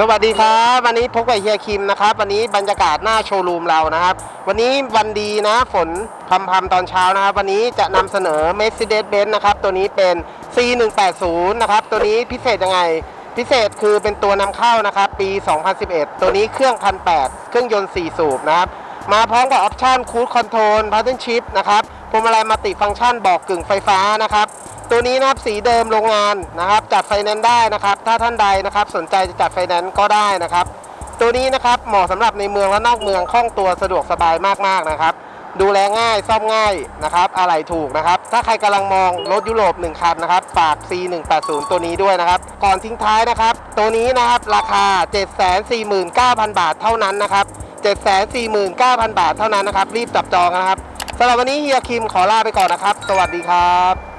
สวัสดีครับวันนี้พบกับเฮียคิมนะครับ วันนี้บรรยากาศหน้าโชว์รูมเรานะครับ วันนี้วันดีนะฝนพรำๆตอนเช้านะครับ วันนี้จะนำเสนอ Mercedes-Benz นะครับ ตัวนี้เป็น C180 นะครับ ตัวนี้พิเศษยังไง พิเศษคือเป็นตัวนำเข้านะครับ ปี 2011 ตัวนี้เครื่อง1,800เครื่องยนต์ 4 สูบนะครับ มาพร้อมกับออปชั่นคู e คอนโทรลพาร์ทนชิพนะครับพวงมาลัยมัลติฟังก์ชันบอกกึ่งไฟฟ้านะครับ ตัวนี้นะครับสีเดิมโรงงานนะครับ จัดไฟแนนซ์ได้นะครับ ถ้าท่านใดนะครับ สนใจจะจัดไฟแนนซ์ก็ได้นะครับ ตัวนี้นะครับเหมาะสำหรับในเมืองและนอกเมืองคล่องตัวสะดวกสบายมากๆนะครับ ดูแลง่ายซ่อมง่ายนะครับอะไรถูกนะครับ ถ้าใครกำลังมองรถยุโรป1คันนะครับฝาก C180 ตัวนี้ด้วยนะครับ ก่อนทิ้งท้ายนะครับ ตัวนี้นะครับราคา 749,000 บาทเท่านั้นนะครับ749,000 บาทเท่านั้นนะครับ รีบจับจองนะครับสำหรับวันนี้เฮียคิมขอลาไปก่อนนะครับ สวัสดีครับ